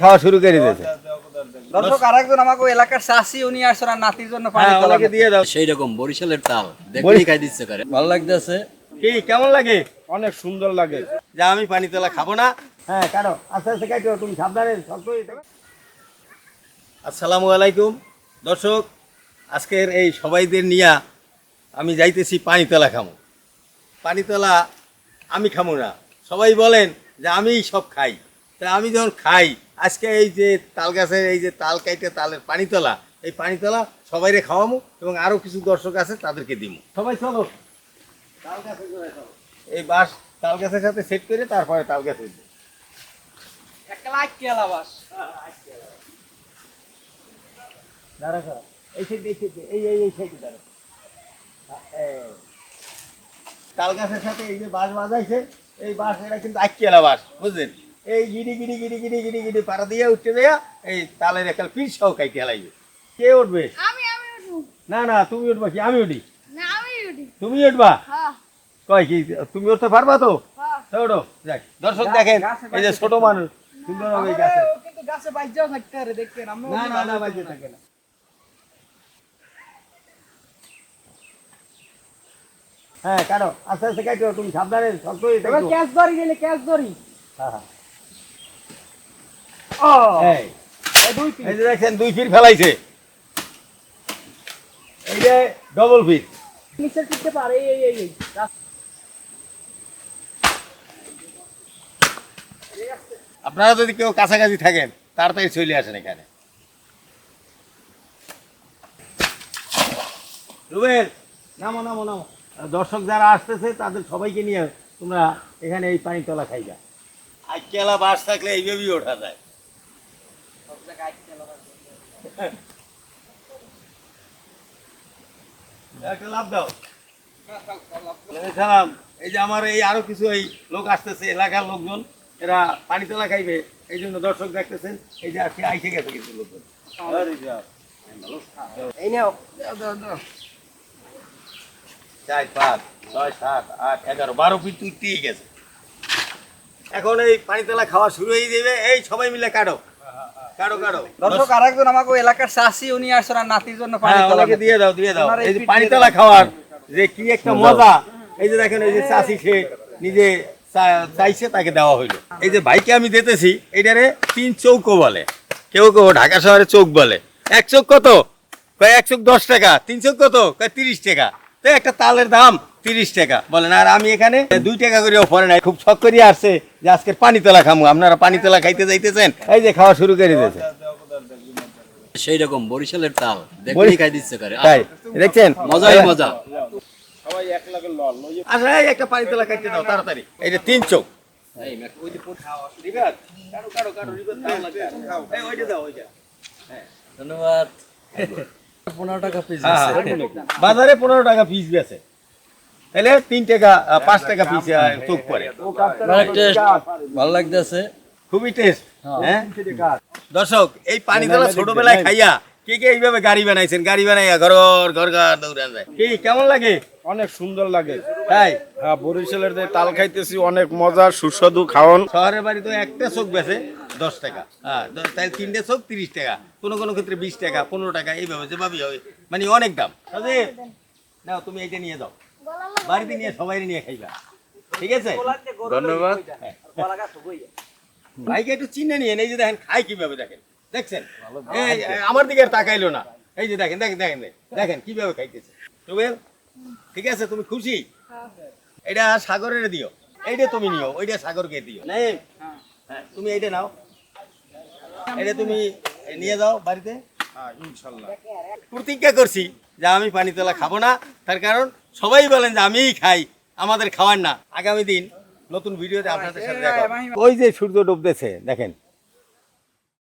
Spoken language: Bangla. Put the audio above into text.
খাওয়া শুরু করে দিয়েছে। দর্শক আরেকজন আমাকে এলাকার চাষি উনি আর নাতির জন্য পানি হ্যাঁ তোলা ওনাকে দিয়ে দাও। সেই রকম বরিশালের তাল বরি- দেখলেই খাই দিচ্ছে করে। ভালো লাগতেছে। কি কেমন লাগে? অনেক সুন্দর লাগে। যে আমি পানি তোলা খাব না। হ্যাঁ আস্তে আস্তে কাটো তুমি সাবধানে আসসালামু আলাইকুম। দর্শক আজকের এই সবাইদের নিয়ে আমি যাইতেছি পানি তোলা খামো। পানি তোলা আমি খামো না। সবাই বলেন যে আমিই সব খাই। তা আমি যখন খাই আজকে এই যে তাল গাছের এই যে তাল কাইটে তালের পানি তোলা এই পানি তোলা সবাইরে খাওয়ামো এবং আরও কিছু দর্শক আছে তাদেরকে দিব সবাই চলো। তাল গাছে এই বাঁশ তাল গাছের সাথে সেট করে তারপরে তাল গাছ উঠবে বাস দাঁড়া এই সাইড এই সাইড এই এই সাইডে দাঁড়া। এই। তাল গাছের সাথে এই যে বাঁশ বাজাইছে এই বাঁশ এটা কিন্তু আটকেলা বাঁশ বুঝলেন? এই গিরি গিরি গিরি গিরি গিরি গিরি পাড়া দিয়ে উঠতে দেয়া এই তালের একটা পিস সহ কাইতে হেলাইবে। কে উঠবে? আমি আমি উঠবো। না না তুমি উঠবা কি? আমি উঠি। না আমি উঠি। তুমি উঠবা? হ্যাঁ। কয় কি তুমি উঠতে পারবা তো? হ্যাঁ। তো ওঠো যাক দর্শক দেখেন এই যে ছোট মানুষ সুন্দর হবে গাছে। গাছে বাইজাও থাকতে পারে দেখতেন আমরা না না না বাজে থাকে না। হ্যাঁ কাটো আস্তে আস্তে কাটো তুমি সাবধানে এবার দেখো ক্যাশ ধরি গেলে ক্যাশ ধরি। হ্যাঁ, হ্যাঁ। এই। যে দেখছেন দুই ফিট ফেলাইছে। এই যে ডবল ফিট। নিচে টিকতে পারে এই এই এই এই। আপনারা যদি কেউ কাছাকাছি থাকেন তাড়াতাড়ি চলে আসেন এখানে। রুবেল নামো নামো নামো। দর্শক যারা আসতেছে তাদের সবাইকে নিয়ে তোমরা এখানে এই পানি তলা খাইবা। আর কেলা বাস থাকলে এইভাবেই ওঠা যায়। একটা লাভ দাও। সালাম এই যে আমার এই আরও কিছু এই লোক আসতেছে এলাকার লোকজন এরা পানি তোলা খাইবে এই জন্য দর্শক দেখতেছেন এই যে আজকে আইসে গেছে কিছু লোকজন। এই নাও। চার পাঁচ ছয় সাত আট এগারো বারো ফিট গেছে। এখন এই পানি তোলা খাওয়া শুরু হয়ে যাবে। এই সবাই মিলে কাটো। দর্শক আরেকজন আমাকে এলাকার চাষি উনি আসছেন আর নাতির জন্য পানি হ্যাঁ ওনাকে দিয়ে দাও দিয়ে দাও। এই যে পানি খাওয়ার যে কি একটা মজা। এই যে দেখেন এই যে চাষি সে নিজে চাইছে তাকে দেওয়া হইল। এই যে ভাইকে আমি দিতেছি এটারে তিন চৌকো বলে। কেউ কেউ ঢাকা শহরে চোখ বলে। এক চোখ কত? এক চোখ দশ টাকা তিন চোখ কত? তিরিশ টাকা। একটা তালের দাম তিরিশ টাকা। বলেন আর আমি এখানে দুই টাকা করে পরে নাই খুব শখ করিয়ে আসছে যে আজকের পানি তোলা খামু। আপনারা পানি তোলা খাইতে যাইতেছেন এই যে খাওয়া শুরু করে দিয়েছে। সেই রকম বরিশালের তাল বরি- দেখলেই খাই দিচ্ছে করে তাই দেখছেন? মজাই মজা। আচ্ছা একটা পানি তোলা খাইতে দাও তাড়াতাড়ি। এই যে তিন চোখ। ধন্যবাদ। পনেরো টাকা পিস হ্যাঁ, বাজারে পনেরো টাকা পিস বেছে তাহলে তিন টাকা পাঁচ টাকা পিস চোখ পরে ভালো লাগতেছে। খুবই টেস্ট হ্যাঁ। দর্শক এই পানি তোলা ছোটবেলায় খাইয়া কে কে এইভাবে গাড়ি বানাইছেন? গাড়ি বানাইয়া ঘর ঘর ঘর দৌড়ান যায় কি কেমন লাগে? অনেক সুন্দর লাগে। তাই? হ্যাঁ বরিশালের তাল খাইতেছি অনেক মজা সুস্বাদু খাওয়ান। শহরের বাড়ি তো একটা চোখ বেছে। দশ টাকা। হ্যাঁ তাই তিনটে চোখ তিরিশ টাকা কোনো কোনো ক্ষেত্রে বিশ টাকা পনেরো টাকা এইভাবে যেভাবেই হবে। মানে অনেক দাম। নাও তুমি এইটা নিয়ে যাও। বাড়িতে নিয়ে সবাই নিয়ে খাইবা। ঠিক আছে? ধন্যবাদ। ভাইকে একটু চিনে নিয়ে এই যে দেখেন খাই কীভাবে দেখেন। দেখছেন? আমার দিকে আর তাকাইলো না। এই যে দেখেন দেখেন দেখেন দেখেন কীভাবে খাইতেছে। রুবেল ঠিক আছে তুমি খুশি? এটা সাগরের দিও। এইটা তুমি নিও ওইটা সাগরকে দিও। নাই। হ্যাঁ তুমি এইটা নাও। এটা তুমি নিয়ে যাও বাড়িতে। হ্যাঁ প্রতিজ্ঞা করছি যে আমি পানি তোলা খাব না। তার কারণ সবাই বলেন যে আমিই খাই আমাদের খাওয়ার না। আগামী দিন নতুন ভিডিওতে আপনাদের সাথে দেখা ওই যে সূর্য ডুবতেছে দেখেন।